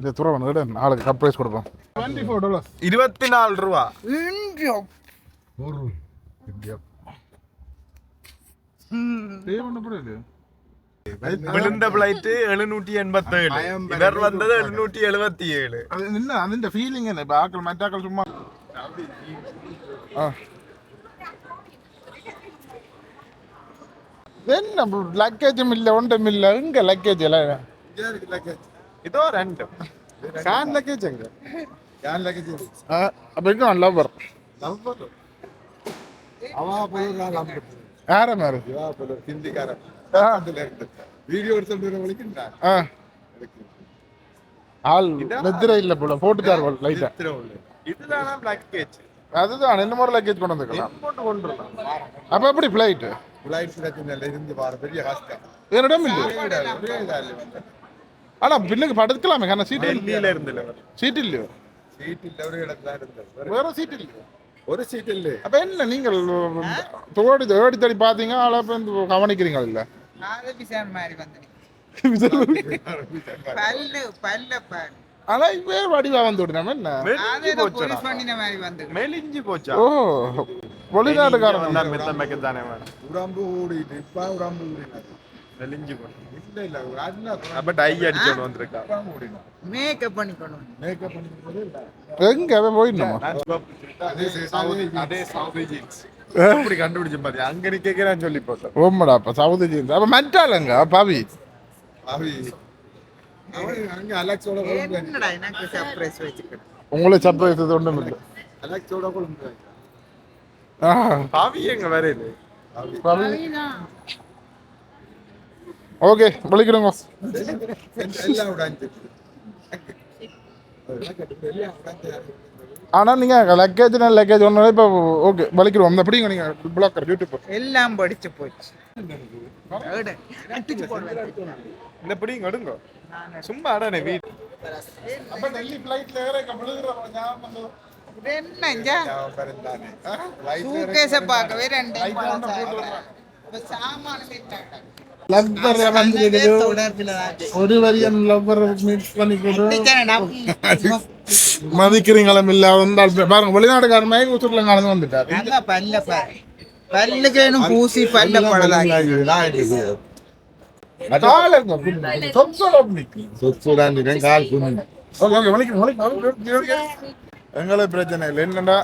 இது தூரம் வந்துட்டு நாளைக்கு கப் ப்ரைஸ் கொடுப்போம். டுவெண்ட்டி ஃபோர் டாலர்ஸ் இருபத்தி நாலு ரூபா. இந்தியா. ஒரு இந்தியா. விழுந்த பிளைட்டு எழுநூற்றி எண்பத்தேழு. இவர் வந்தது எழுநூற்றி எழுபத்தி ஏழு என்ன லக்கேஜும் இல்லை ஒன்றும் இல்லை. எங்கே லக்கேஜ் எல்லாம்? லக்கேஜ் இதோ ரெண்டு கான் லக்கேஜ் எங்க கான் லக்கேஜ் அப்ப இன்னும் லவ்வர் யார மாரு வீடியோ எடுத்து வலிக்குண்டா ஆ ஆள் நித்திர இல்ல போல போட்டுட்டார் போல லைட்டா இதுதானா லக்கேஜ் அதுதான் என்ன மாதிரி லக்கேஜ் கொண்டு வந்துக்கலாம் போட்டு கொண்டுலாம் அப்ப எப்படி ஃபிளைட் ஃபிளைட் பிரச்சனை இருந்து பாரு பெரிய கஷ்டம் என்னிடம் இல்லை ஒரே இதா இல்ல வந்து. ஆனா பின்னுக்கு படுத்துக்கலாமே காரணம் சீட் டெல்லியில இருந்து சீட் இல்லையோ? சீட் இல்ல ஒரு இடத்துல இருந்தது வேற சீட் இல்லையோ? ஒரு சீட் இல்ல அப்ப என்ன நீங்கள் தோடி தேடி தேடி பாத்தீங்க ஆளா இப்ப கவனிக்கிறீங்க இல்ல? நாலு பிசான் மாதிரி வந்து பல்லு பல்ல பாரு. ஆனா இப்ப வடிவா வந்து என்ன? மெலிஞ்சு போச்சா? ஓ வெளிநாட்டுக்காரன் உடம்பு ஓடிட்டு இப்ப உடம்பு ஓடினாரு போச்சு இல்ல இல்ல ஒரு அண்ணா அப்ப டை அடிச்சோன்னு வந்திருக்கா? மேக்கப் பண்ணிக்கணும். மேக்கப் பண்ணிக்கிறது இல்ல. எங்க அவன் போயிடணுமா? அதே சவுதி அதே சவுதி ஜீன்ஸ் அப்படி கண்டுபிடிச்சு பாத்தியா அங்க நீ கேக்குறான்னு சொல்லி போட்டேன். ஓமடா அப்ப சவுதி ஜீன்ஸ் அப்ப மென்டாலங்க பாவி. அவன் அங்க அலெக்ஸோட என்னடா எனக்கு சர்ப்ரைஸ் வச்சுக்கிட்டு. உங்களை சர்ப்ரைஸ் ஒன்றும் இல்லை. அலெக்ஸோட கொழும்பு ஆ, பாவி எங்க வேற இது பாவி. ஓகே விളിக்கிடுங்க எல்லாம் உடாஞ்சு எல்லாம் உடாஞ்சு ஆனா நீங்க லக்கேஜ் லக்கேஜ் ஒன்று இப்போ ஓகே வலிக்கிறோம் அந்த அப்படிங்க நீங்க பிளாக்கர் யூடியூப் எல்லாம் படிச்சு போச்சு எடு. அடிச்சு போடுவேன். இந்த பிடிங்க எடுங்க சும்மா அடனே வீட்டு அப்ப டெல்லி ஃப்ளைட்ல ஏற விழுகிறோம் ஞாபகம் இது என்னஞ்சா இருந்தானே சூட்கேஸ பார்க்கவே ரெண்டு லவ்வர் தான். ஒரு வரியம் லவ்வர் மிக்ஸ் பண்ணி கொடு. மதிக்கிறீங்களும் இல்ல வந்தால் பாருங்க வெளிநாட்டுக்காரன் மயக்க உசுரில் நடந்து வந்துட்டார். நல்லா பல்ல பாரு. பல்லுக்கு வேணும் பூசி பல்ல படலாம் எங்களுக்கு பிரச்சனை இல்லை. என்னடா?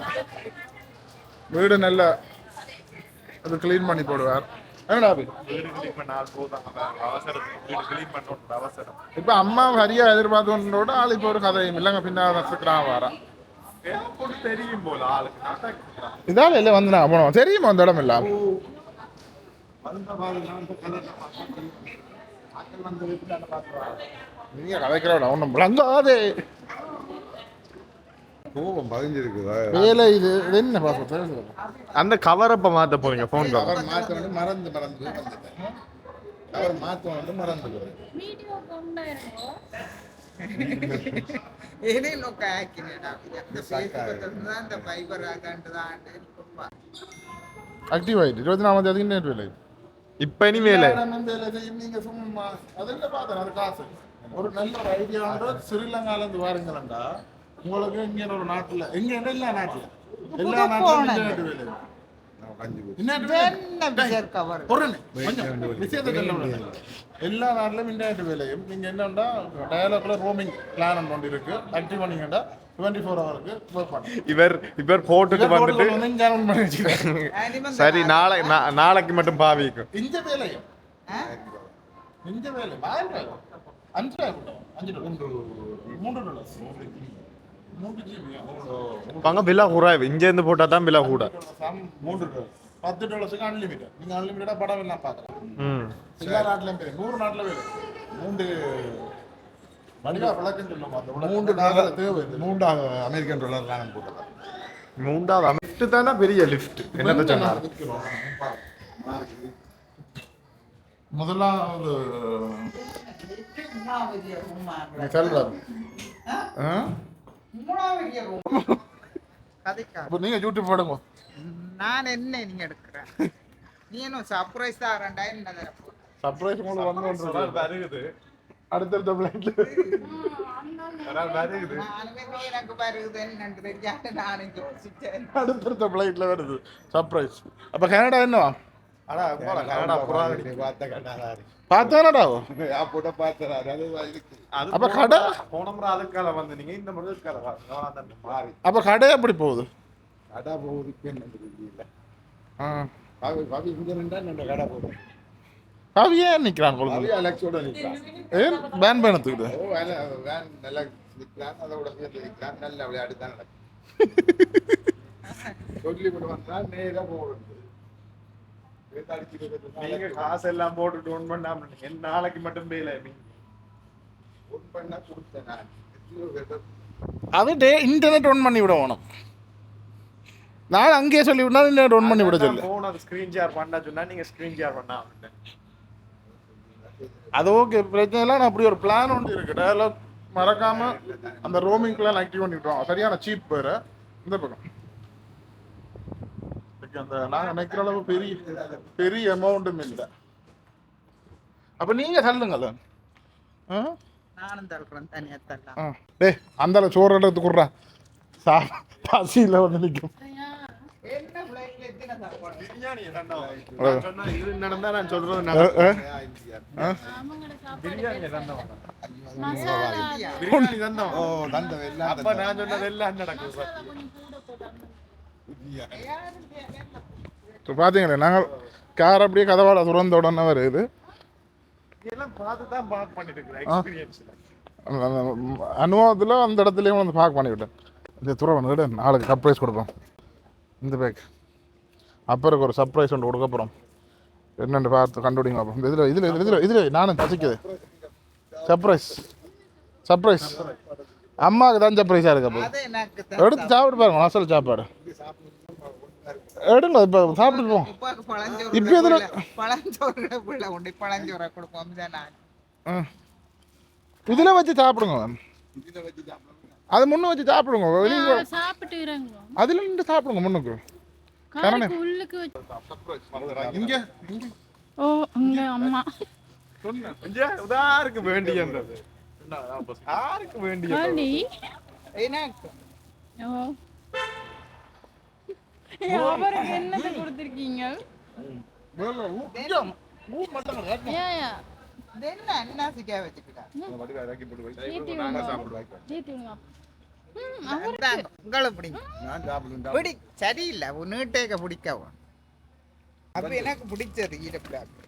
வீடு நல்ல அது க்ளீன் பண்ணி போடுவார். இப்ப அம்மா சரியா எதிர்பார்த்தோட ஆள் இப்போ ஒரு கதையும் இல்லைங்க பின்னா வசக்கிறான் வாரா. இதால இல்லை வந்து நான் போனோம். தெரியுமா அந்த இடம் இல்ல நீங்க கதைக்கிறோட ஒன்றும் விளங்காதே கோபம் பதிஞ்சிருக்கு வேலை இது இது என்ன பாசம் அந்த கவரப்ப மாத்த போறீங்க போன் கவர் மாத்த வந்து மறந்து மறந்து அவர் மாத்த வந்து மறந்து வீடியோ ஏனே ஆக்கினேடா. இந்த Facebook தான் இந்த ஃபைபர் அக்கௌண்ட் தான் ஆக்டிவ் ஆயிட்டு இருபத்தி நாலாம் தேதி நேற்று வேலை. இப்ப இனிமேல நீங்க சும்மா அதில் பார்த்தேன் அது காசு ஒரு நல்ல ஒரு ஐடியாவோட ஸ்ரீலங்கால இருந்து வாருங்களா உங்களுக்கு இங்க ஒரு நாட்டுல எங்க எல்லா நாட்டுல. எல்லா நாட்டுல இன்டர்நெட் வேலை நான் கஞ்சி போய் இன்டர்நெட் வேலை என்ன பிசர் கவர் பொருள் கொஞ்சம் விஷயத்தை சொல்ல விடுங்க. எல்லா நாட்டிலும் இன்டர்நெட் வேலையும். நீங்க என்னன்னா டயலாக்ல ரோமிங் பிளான் ஒன்று இருக்கு. ஆக்டிவ் பண்ணீங்கன்னா டுவெண்ட்டி ஃபோர் ஹவருக்கு இவர் இவர் போட்டுட்டு வந்துட்டு சரி நாளை நாளைக்கு மட்டும் பாவிக்கும். இஞ்ச வேலையும். இஞ்ச வேலை அஞ்சு அஞ்சு மூன்று மூன்று வாங்க விலை குறைவு இங்க இருந்து போட்டா தான் விலை கூட மூன்று பத்து டாலர்ஸுக்கு அன்லிமிட்டட் நீங்க அன்லிமிட்டடா படம் எல்லாம் பார்க்கலாம். ம். எல்லா நாட்டிலும் பேர் நூறு நாட்டுல வேலை மூன்று மூன்று மூன்று டாலர் நாள். தேவை இது. மூன்று அமெரிக்கன் டாலர் நான் போட்டேன் மூன்றாவது லிஃப்ட் தானே பெரிய லிஃப்ட் என்னத்த சொன்னார். முதலாவது ஆ? சொல்றாரு அப்ப நீங்க யூடியூப் போடுங்க. நான் என்ன நீங்க எடுக்கிறேன் நீ என்ன சர்ப்ரைஸ் தான் ரெண்டாயிரம் சர்ப்ரைஸ் உங்களுக்கு வந்து வருகுது அடுத்தடுத்த யோசிச்சேன். அடுத்தடுத்த பிளைட்ல வருது. சர்ப்ரைஸ் அப்ப கனடா என்னவா? ஆனா கனடா புறாடி பார்த்த கண்ணாடி பார்த்தானடா போட்ட பார்த்தறாரு அது இருக்கு. அது அப்ப கடை? போன முறை அதுக்கால வந்து நீங்க. இந்த முறை மாறி. அப்ப கடை எப்படி போகுது? கடை போகுதுக்கு என்ன கடை போகும் கவியே நிக்கிறான் கொழும்புல அலெக்ஸோட நிற்கிறான் ஏன் பேன் பயணத்துக்குது ஓ வேலை வேன் நல்லா நிற்கிறான் அதோட சேர்த்து நிற்கிறான் நல்ல விளையாட்டு தான் நடக்கும் சொல்லி கொண்டு வந்தா நேரா போகிறது நீங்க காசு எல்லாம் போட்டுட்டு ஒன் பண்ணாம என் நாளைக்கு மட்டும் பேல ஒன் பண்ணா கொடுத்தேன் அது டே இன்டர்நெட் ஒன் பண்ணி விட வேணும். நான் அங்கேயே சொல்லி விடா இன்டர்நெட் ஒன் பண்ணி விட சொல்லு. போன் அது ஸ்கிரீன் ஷேர் பண்ணா சொன்னா நீங்க ஸ்கிரீன் ஷேர் பண்ணா அது ஓகே பிரச்சனை இல்லை. நான் அப்படி ஒரு பிளான் ஒன்று இருக்கு டயலாக் மறக்காம அந்த ரோமிங் பிளான் ஆக்டிவ் பண்ணி விட்டுருவோம் சரியான சீப் பேரு இந்த பக்கம். இதுக்கு அந்த நாங்க நினைக்கிற அளவு பெரிய பெரிய அமௌண்ட்டும் இல்லை. அப்ப நீங்க சொல்லுங்க ஆ? நானும் தள்ளுறேன் தனியா தள்ளலாம். டேய் அந்த சோறு எடுத்து குடுறா. சா பசியில் வந்து நிற்கும் நான் நான் நடக்கும். இப்போ பார்த்தீங்களே நாங்கள் கார் அப்படியே கதவாட துறந்த உடனே வருது. அனுபவத்தில் அந்த இடத்துலயும் வந்து பார்க் பண்ணிவிட்டேன். இந்த துறவன் விட நாளைக்கு சர்ப்ரைஸ் கொடுப்போம். இந்த பேக் அப்புறம் ஒரு சர்ப்ரைஸ் ஒன்று கொடுக்க போகிறோம் என்னென்னு பார்த்து கண்டுபிடிங்க பார்ப்போம். இந்த இதில் இதில் இதில் இதில் நானும் பசிக்குது சர்ப்ரைஸ் சர்ப்ரைஸ் அம்மாவுக்கு தான் சர்ப்ரைஸாக இருக்கு அப்போ. அது எனக்கு எடுத்து சாப்பிட்டு பாருங்க அசல் சாப்பாடு. எடுங்க இப்போ சாப்பிட்டு போவோம் இப்ப எதுல- பழஞ்சோறு பிள்ளை. உண்டு பழஞ்சோரை கொடுப்போம் தான் நான். இதில் வச்சு சாப்பிடுங்க. அது முன்ன வச்சு சாப்பிடுங்க. வெளியே அதில் நின்று சாப்பிடுங்க முன்னுக்கு. இங்கே இங்கே. ஓ அங்க அம்மா. உதாருக்கு வேண்டியது யாருக்கு வேண்டியது எனக்கு ஓ அவருக்கு என்னத்தை கொடுத்துருக்கீங்க சரியில்லை நீட்டேக்க பிடிக்கவும் அப்ப எனக்கு பிடிச்சது ஈரப்பிடாக்கு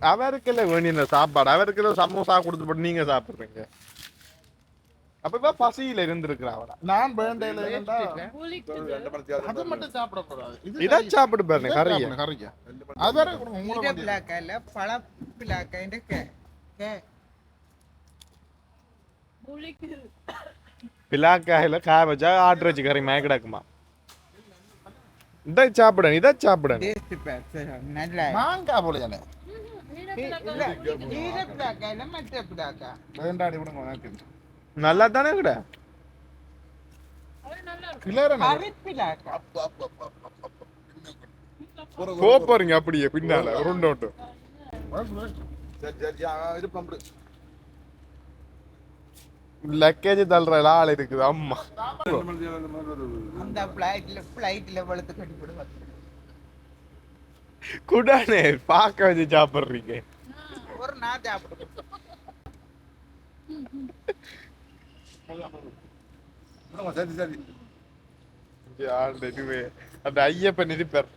அவருக்குல வேண்டிய சாப்பாடு அவருக்குல சமோசா கொடுத்து போட்டு நீங்க சாப்பிடுறீங்க. அப்ப இப்ப பசியில இருந்திருக்கிறா அவரா நான் பேண்டையில் இருந்தா அது மட்டும் சாப்பிடக்கூடாது. இது இதை சாப்பிட்டு பாருங்க கறிய. கறியா. அது வேற கொடுங்க உங்களோட வண்டியில. ஈரப்பிளாக்காயில் பழப்பிளாக்காயின் கே கே. புளிக்குது. பிலாக்காயில காய வச்சா ஆட்டு வச்சு கறி மயக்கிடாக்குமா இதை சாப்பிடணும் இதை சாப்பிடணும் டேஸ்ட் பேக் நல்லா. மாங்காய் போலையானே. ஈரப்பிளாக்காயில் நல்லா தானே கூட அப்படியே பின்னால உருண்டோட்டு லக்கேஜ் தள்ளுற ஆள் இருக்குது அம்மா. அந்த பிளைட்ல பிளைட்ல வெளுத்து கட்டி விடுவாங்க குடானே பார்க்க வச்சு சாப்பிடுறீங்க. நான் சாப்பிடுவேன். சரி சரி. அந்த ஐயப்பன் இருப்பார்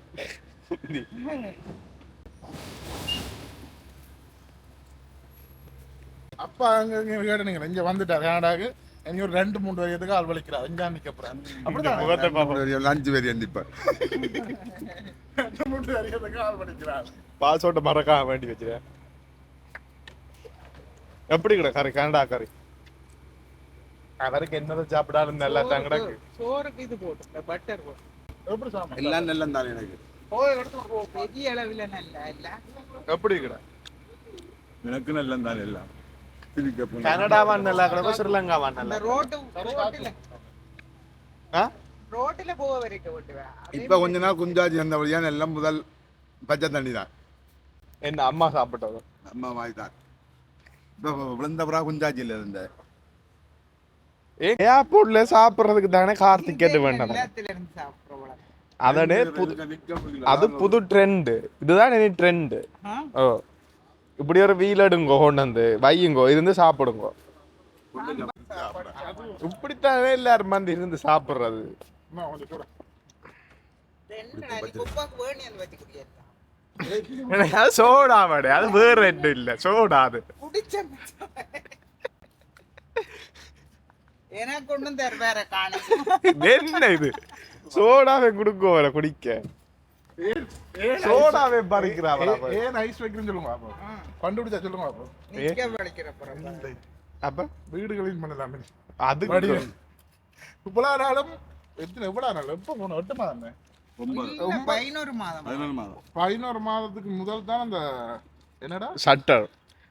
அப்பா அங்க இங்க கேட்டீங்க இங்க வந்துட்டார். கனடாக்கு ஒரு ரெண்டு மூணு வயதுக்கு ஆள் வலிக்கிறார் இங்க நிக்க போறேன் அப்படிதான். முகத்தை பார்ப்போம் அஞ்சு பேர் எந்திப்பேன் ரெண்டு மூணு வயதுக்கு ஆள் வலிக்கிறார்? மறக்காம வேண்டி வச்சிருக்கேன் எப்படி கிட கறி கனடா கறி. அவருக்கு என்னதை சாப்பிடாலும் நல்லா தான் கிடக்கு. சோறுக்கு இது போட்டு பட்டர் போட்டு எப்படி சாப்பிடும் எல்லாம் நல்லா தான் எனக்கு. போய் எடுத்து போ பெரிய அளவில் நல்லா இல்ல? எப்படி கிட எனக்கு நல்லா தான் எல்லாம். திருப்பி போனா. கனடாவா நல்லா கிடக்கோ ஸ்ரீலங்காவா அந்த நல்லா ரோட்டு ரோட்டில். ஆ? ரோட்டில் போக வரைக்கும் ஓட்டுவேன். இப்ப கொஞ்ச நாள் குஞ்சாச்சி அந்த வழியான எல்லாம் முதல் பச்சை தண்ணி தான் என்ன அம்மா சாப்பிட்டது? அம்மா வாய் தான் இப்போ விழுந்த புறா குஞ்சாச்சியில் இருந்த ஏர்போர்ட்ல சாப்பிடுறதுக்கு தானே கார் டிக்கெட் வேண்டாம். அதனே புது அது புது ட்ரெண்ட் இதுதான் இனி ட்ரெண்ட் ஓ. இப்படி ஒரு வீல் எடுங்கோ கொண்டு வந்து. வையுங்கோ இருந்து சாப்பிடுங்கோ. இப்படித்தானே எல்லாரும் வந்து இருந்து சாப்பிடுறது. சோடா மாடே அது வேற ரெண்டு இல்ல சோடா அது எனக்கு ஒண்ணும் என்ன இது சோடாவே குடுக்கோ வர குடிக்க சோடாவே பறிக்கிறாங்களா ஏ- ஏன் ஐஸ் வைக்கிறேன்னு சொல்லுங்க அப்போ கண்டுபிடிச்சா சொல்லுங்க அப்போ அப்ப வீடு கிளீன் பண்ணலாமே அது. இவ்வளவு நாளும் எத்தனை இவ்வளவு நாள் எப்போ போனோம் எட்டு மாதம் பதினோரு மாதம். பதினொன்று மாதம். பதினோரு மாதத்துக்கு முதல் தான் அந்த என்னடா? சட்டர்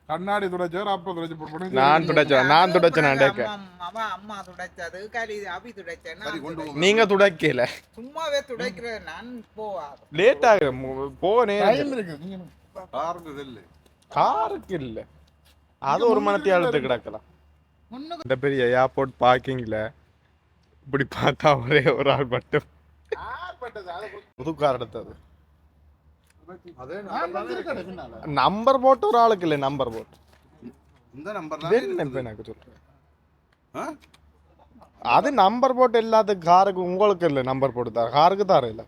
கண்ணாடி துடைச்சார் அப்ப துடைச்சு போட்டு நான் துடைச்சேன் நான் துடைச்சேன் நான் டேக்க அம்மா- அம்மா துடைச்சது கலி அபி துடைச்சேன். நீங்க துடைக்கல. சும்மாவே துடைக்கிற நான் போவாது லேட் ஆகும் போனே டைம் இருக்கு நீங்க காருக்கு செல்லு. காருக்கு இல்ல. அது ஒரு மணத்தி எடுத்து கிடக்கலாம். இந்த பெரிய ஏர்போர்ட் பார்க்கிங்ல இப்படி பார்த்தா ஒரே ஒரு ஆள் மட்டும் புது கார் எடுத்தது அதே நம்பர் போட்டு ஒரு ஆளுக்கு இல்லை நம்பர் போட்டு. இந்த நம்பர் எனக்கு சொல்றேன். அது நம்பர் போட்டு எல்லாத்துக்கும் காருக்கு உங்களுக்கு இல்லை நம்பர் போட்டு தர காருக்கு தர இல்ல.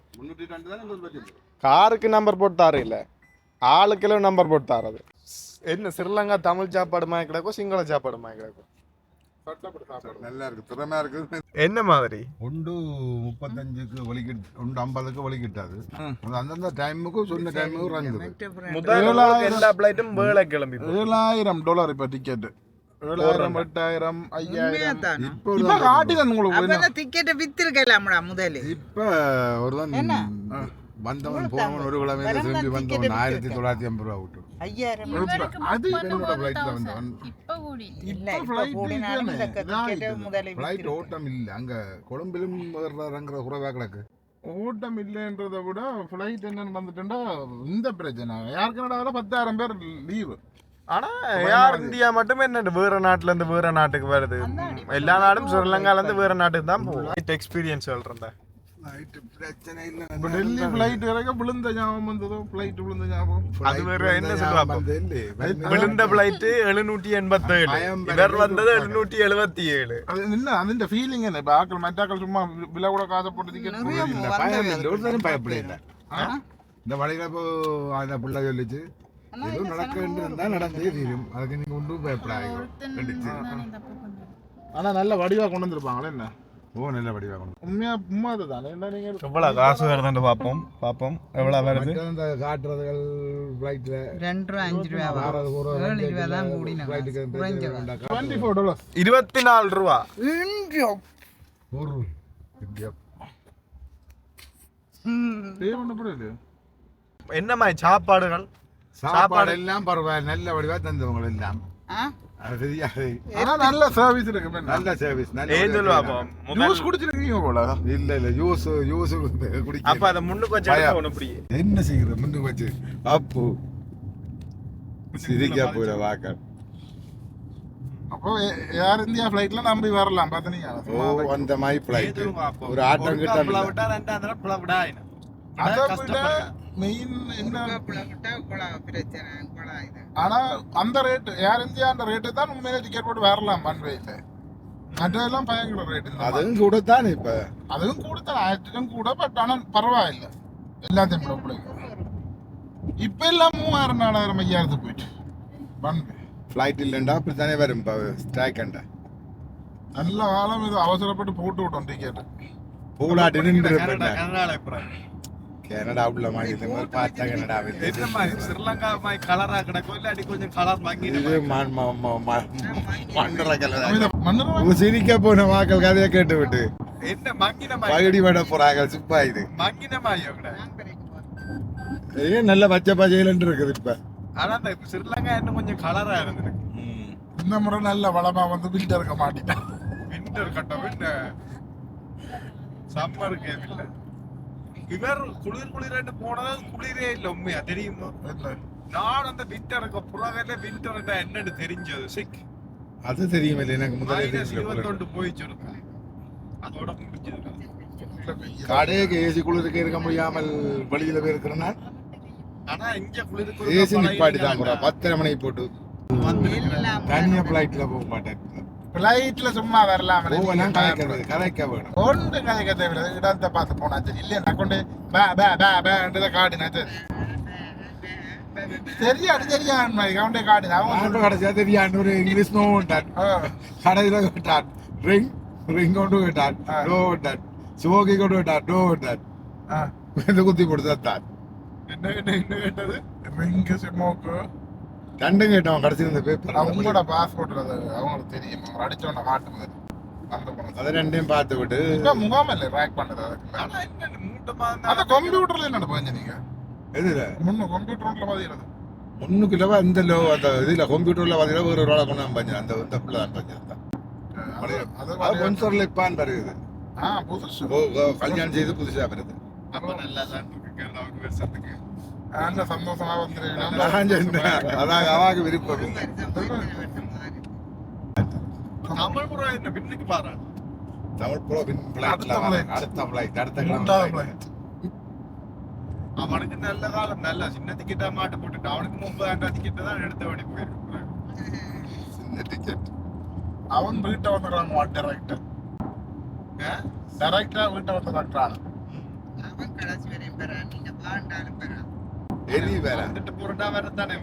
காருக்கு நம்பர் போட்டு தர இல்ல ஆளுக்கெல்லாம் நம்பர் போட்டு தரது. என்ன ஸ்ரீலங்கா தமிழ் சாப்பாடு மாதிரி கிடக்கும் சிங்கள சாப்பாடு மாதிரி கிடக்கும் நல்லா இருக்கு திறமையா இருக்கு என்ன மாதிரி? ஒன்று முப்பத்தஞ்சுக்கு ஒலிக்கிட்டு ஒன்று ஐம்பதுக்கு ஒலிக்கிட்டாது அது அந்தந்த டைமுக்கு சொன்ன டைமுக்கு ரங்குது முதல் எல்லா பிளைட்டும் வேலை கிளம்பி ஏழாயிரம் டாலர் இப்ப டிக்கெட் ஏழாயிரம் எட்டாயிரம் ஐயாயிரம். இப்போ இப்ப காட்டுதான் உங்களுக்கு டிக்கெட்டை வித்திருக்கலாம்டா முதல்ல. இப்போ ஒருவன் வந்தவன் போனவன் ஒரு கிழமையில திரும்பி வந்தவன் ஆயிரத்தி தொள்ளாயிரத்தி ஐம்பது ரூபா விட்டு. ஐயாயிரம் அது என்னோட வந்தவன். ஃப்ளைட் ஓட்டம் இல்லை. அங்க கொழும்பிலும் இறங்குற குறைவா கிடக்கு ஓட்டம் இல்லைன்றதை விட ஃப்ளைட் என்னன்னு வந்துட்டுண்டா இந்த பிரச்சனை. யார் கனடாவில் பத்தாயிரம் பேர் லீவு ஆனா யார் இந்தியா மட்டும் என்ன வேற நாட்டுல இருந்து வேற நாட்டுக்கு வருது. எல்லா நாடும் ஸ்ரீலங்கால இருந்து வேற நாட்டுக்கு தான் போகும். எக்ஸ்பீரியன்ஸ் சொல்றேன் ஃப்ளைட் இல்லை. டெல்லி ஃப்ளைட் இறக்க விழுந்த ஞாபகம் வந்ததோ? ஃப்ளைட் விழுந்த ஞாபகம்? அது வேற என்ன? சொல்லுவாங்க விழுந்த பிளைட் எழுநூற்றி எண்பத்தி ஏழு பயம் இவர் வந்தது எழுநூற்றி எழுபத்தி ஏழு. அது என்ன அதிന്റെ ஃபீலிங் என்ன? இப்போ ஆக்கள் மற்றாக்கள் சும்மா விலை கூட காசை போட்டு இல்ல இல்லை. பயப்படல. இந்த வழியில இப்போ அந்த பிள்ளை சொல்லிச்சு. எதுவும் நடக்க இருந்தா நடந்தே தீரும். அதுக்கு நீங்க ஒன்றும் பயப்படாதீங்க. ஆனால் நல்ல வடிவாக கொண்டு வந்திருப்பாங்களே என்ன? ஓ நல்ல வடிவா உண்மையா உண்மை அதுதானே என்ன நீங்கள் எவ்வளவு காசு வருதுன்னு பார்ப்போம் பார்ப்போம். எவ்வளவு வருது? இந்த காட்டுறதுகள் ஃப்ளைட்ல ரெண்டு ரூபா அஞ்சு ரூபா ஆறாவது ஒரு ரூபா தான் கூடின ஃப்ளைட்டுக்கு ரூபா ஒரு என்ன மாதிரி சாப்பாடுகள்? சாப்பாடு எல்லாம் பரவாயில்ல. நல்ல வடிவா தந்தவங்க எல்லாம். அது நல்ல சர்வீஸ் இருக்கு என்ன நல்ல சர்வீஸ் நல்ல ஏன் சொல்லுவா அப்போ முதல் ஜூஸ் குடிச்சிருக்கீங்க போல? இல்ல இல்ல ஜூஸ் ஜூஸ் அப்ப குடிக்க அதை முன்னுக்கு வச்சு எடுக்க ஒண்ணு இப்படி என்ன செய்யறது முன்னுக்கு வச்சு. அப்பு சிரிக்கா போயிட வாக்க அப்போ ஏர் இந்தியா ஃப்ளைட்ல நம்பி வரலாம். பார்த்தனீங்க ஓ அந்த மாதிரி பிளைட் ஒரு ஆட்டம் கிட்ட விட்டா அதை மெயின் என்ன பிரச்சனை ஆனா அந்த ரேட் ஏர் இந்தியா அந்த ரேட்டு தான் உண்மையிலே டிக்கெட் போட்டு வரலாம் ஒன் வேல மற்றதெல்லாம் பயங்கர ரேட் அதுவும் கூட தானே இப்ப? அதுவும் கூட தான் கூட பட் ஆனா பரவாயில்ல. எல்லாத்தையும் விட பிடிக்கும். இப்ப எல்லாம் மூவாயிரம் நாலாயிரம் ஐயாயிரத்துக்கு போயிட்டு. ஃப்ளைட் இல்லைண்டா அப்படி தானே வரும் இப்போ ஸ்ட்ரைக் அண்டா நல்ல காலம் இது அவசரப்பட்டு போட்டு விட்டோம் டிக்கெட் பூலாட்டி நின்று கனடால அப்புறம் கனடா உள்ள மாதிரி பார்த்தா கனடா என்ன மாதிரி ஸ்ரீலங்கா மாதிரி கலரா கிடக்கும் இல்லாட்டி கொஞ்சம் கலர் வாங்கி இது மண் ம- ம- ம- மண்டர கலர் சிரிக்க போன வாக்கள் கதையை கேட்டு விட்டு என்ன மங்கின பகடி விட போறாங்க சிப்பா இது. மங்கின மாதிரி நல்ல பச்சை பச்சையிலன்னு இருக்குது இப்ப. ஆனா அந்த ஸ்ரீலங்கா இன்னும் கொஞ்சம் கலரா இருந்திருக்கு. இந்த முறை நல்ல வளமா வந்து வீட்டில் இருக்க மாட்டேன் விண்டர் கட்டம் சம்மருக்கு இல்ல. இவர் குளிர் குளிரண்டு போனது குளிரே இல்ல உண்மையா? தெரியுமா? நான் அந்த விண்டருக்கு புறகல விண்டர்டா என்னன்னு தெரிஞ்சது. சிக். அது தெரியுமில்ல எனக்கு முதலே மைனஸ் தெரியல இருபத்தொண்டு போயிச்சு அதோட முடிஞ்சது கடைக்கு ஏசி குளிருக்கு இருக்க முடியாமல் வெளியில போய் இருக்கிறேன்னா ஆனா இங்க குளிருக்கு ஏசி நிப்பாட்டி தான் பத்தரை மணிக்கு போட்டு. தனியா பிளைட்ல போக மாட்டேன். ஃப்ளைட்ல சும்மா வரலாம் கதைக்க வேணும். கொண்டு கதைக்க தேவையில்லை. இடத்தை பார்த்து போனா சரி. இல்லையா? நான் கொண்டு பே பே பே பேன்றதை காட்டினா சரி. சரியாடு சரியான் மாதிரி. கவுண்டே காட்டினா. இப்ப கடைசியா தெரியாண்டு ஒரு இங்கிலீஷ் நோ விட்டான் கடையில விட்டான் ரிங் ரிங் கொண்டு விட்டான் டோ விட்டான் சிவோகி கொண்டு விட்டான் டோ விட்டான் குத்தி கொடுத்தான் என்ன என்ன என்ன கேட்டது? ரிங்கு சிமோக்கு ரெண்டும் கேட்டவன் கடைசி இந்த பேப்பர் அவங்களோட பாஸ்போர்ட் அது அவங்களுக்கு தெரியும். அந்த பணம் அதை ரெண்டையும் பார்த்து விட்டு. இப்ப முகாம் இல்லை ரேக் பண்ணது அதுக்கு அந்த கம்ப்யூட்டர்ல என்ன போய் நீங்க? எதுல? முன்ன கம்ப்யூட்டர்ல பதிகிறது ஒன்னு கிலோவா இந்த லோ அந்த இதுல கம்ப்யூட்டர்ல பாத்தீங்கன்னா ஒரு ரோட கொண்டு பஞ்சு. அந்த இந்த பிள்ளை தான் பஞ்சு. அது பொன்சோர்ல இப்பான் வருது ஆ புதுசு. கல்யாணம் செய்து புதுசா வருது அப்ப நல்லா தான் இருக்கு. கேரளாவுக்கு வருஷத்துக்கு. நல்ல சந்தோஷமா வந்துருக்கீங்க அதான் அவாக்கு விருப்பம். தமிழ் முறை என்ன பின்னுக்கு பாரு? தமிழ் ப்ரோ பின் அடுத்த. அடுத்த ஃபிளைட் அடுத்த மூன்றாவது. அவனுக்கு நல்ல காலம். நல்ல சின்ன டிக்கெட்டா மாட்டு போட்டுட்டு அவனுக்கு முப்பதாயிரம் டிக்கெட் தான் எடுத்த வழி போயிருக்கும். சின்ன டிக்கெட் அவன் வீட்டை வந்துடுறாங்க டேரக்டர் டேரக்டரா வீட்டை வந்துடுறான் அவன் கடைசி வரையும் பெறான். நீங்க வாழ்ந்தாலும் பெறான். எலி வேற. வந்துட்டு போறதா வேற தானே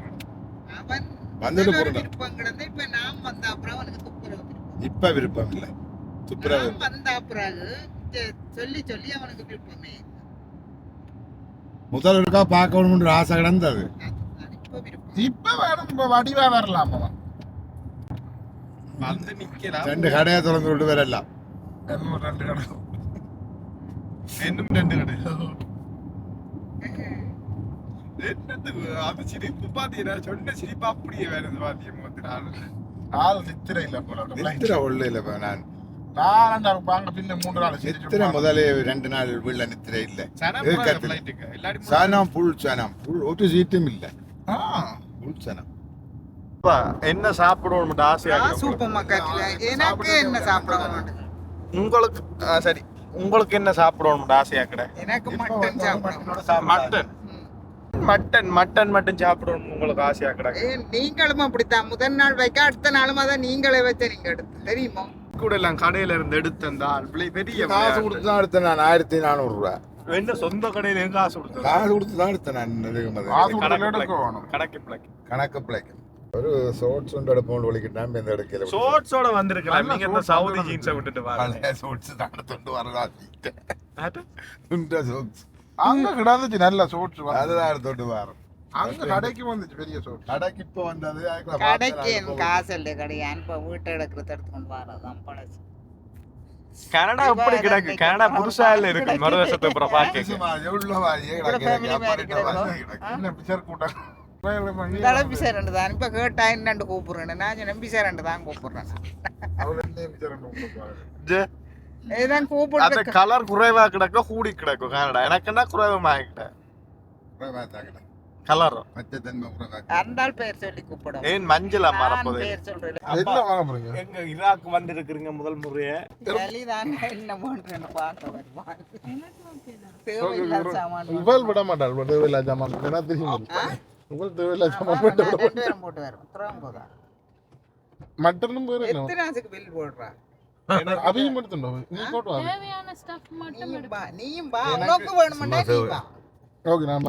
அவன் வந்துட்டு? விருப்பம் கிடந்து இப்ப நாம் வந்த அப்புறம் அவனுக்கு துப்புரவு விருப்பம். இப்ப விருப்பம் இல்லை. துப்புரவு வந்த பிறகு சொல்லி சொல்லி அவனுக்கு விருப்பமே. முதல் இருக்கா பார்க்கணும்ன்ற ஆசை கிடந்தது. இப்ப விருப்பம். இப்ப வேணும் இப்ப வடிவா வரலாம் அவன். வந்து நிக்கலாம். ரெண்டு கடையை திறந்து விட்டு வரலாம். இன்னும் ரெண்டு கடை. இன்னும் ரெண்டு கடை. என்னது அது சிரிப்பு பாத்தீங்கன்னா சொன்ன சிரிப்பு அப்படியே வருது பாத்தியம் மூத்தி ஆள் நித்திரை இல்ல போல நித்திர உள்ள இல்ல நான். நாலாண்டாம் பாங்க பின்ன மூன்று நாள் நித்திர முதலே ரெண்டு நாள் வீட்டுல நித்திர இல்ல. சனம் புல் சனம் புல் ஒரு சீட்டும் இல்ல. ஆ. புல் சனம். என்ன சாப்பிடணும் ஆசையா நான் சூப்பர் மார்க்கெட்ல. எனக்கு என்ன சாப்பிட வேணும் உங்களுக்கு சரி. உங்களுக்கு என்ன சாப்பிடணும் ஆசையா கடை எனக்கு மட்டன் சாப்பிடணும். மட்டன். மட்டன் மட்டன் மட்டும் சாப்பிடணும் உங்களுக்கு ஆசையா கடை ஏன் நீங்களும் அப்படித்தான். முதல் நாள் வைக்க அடுத்த நாளும் அதான் நீங்களே வச்ச நீங்க எடுத்து தெரியுமா? கூட எல்லாம் கடையில இருந்து எடுத்த அந்த ஆள் பிள்ளை- பெரிய காசு. கொடுத்து தான் எடுத்தேன் நான். ஆயிரத்தி நானூறு ரூபா என்ன சொந்த கடையில எங்க காசு கொடுத்தது காசு கொடுத்து தான் எடுத்தேன் நான் கொடுத்து கணக்கு. வேணும். கணக்கு பிள்ளைக்கு ஒரு ஷோட்ஸ் ஒன்று எடுப்போம் ஒழிக்கிட்டான் இந்த எடுக்கல ஷோர்ட்ஸோட வந்திருக்கலாம். நீங்க இந்த சவுதி ஜீன்ஸை விட்டுட்டு வாங்க ஷோட்ஸ் தான் எடுத்துட்டு வரதா? இந்த ஷோட்ஸ் அங்க கிடந்துச்சு நல்ல சோற்று அதுதான் எடுத்துட்டு வரோம். அங்க கடைக்கு வந்துச்சு பெரிய சோற்று கடைக்கு இப்போ வந்தது அதுக்குள்ள கடைக்கு காசு இல்லை கிடையாது இப்ப வீட்டை எடுக்கிறது எடுத்துக்கொண்டு வரதான் பழசு. கனடா எப்படி கிடக்கு? கனடா புதுசா இல்ல இருக்கு? மறு வருஷத்துக்கு அப்புறம் பாக்க பிசரண்டு தான் இப்ப கேட்டா? என்னண்டு கூப்பிடுறேன் நான் சொன்னேன் பிசரண்டு தான் கூப்பிடுறேன் இதுதான் அந்த கூப்பிடுறது கலர் குறைவா கிடக்க கூடி கிடக்கும் கனடா எனக்கு என்ன குறைவமாகிட்ட குறைவா கிடக்கு. கலர். அந்தாள் பேர் சொல்லி கூப்பிடும் ஏன் மஞ்சளா மறப்பது பேர் சொல்றேன் என்ன வாங்க போறீங்க எங்க ஈராக் வந்திருக்கிறீங்க முதல் முறையே தான் என்ன பண்றேன்னு பார்க்க தேவையில்லாத சாமான் இவள் விட மாட்டாள் ஏன்னா தெரியும் இவள் போட்டு போட்டு வரோம் மட்டனும் எத்தனை பில் அவையும் எடுத்துட்டோம் நீ போட்டு வாங்க தேவையான ஸ்டஃப் மட்டும் நீயும் பா உனக்கு நீ வா. ஓகே நான்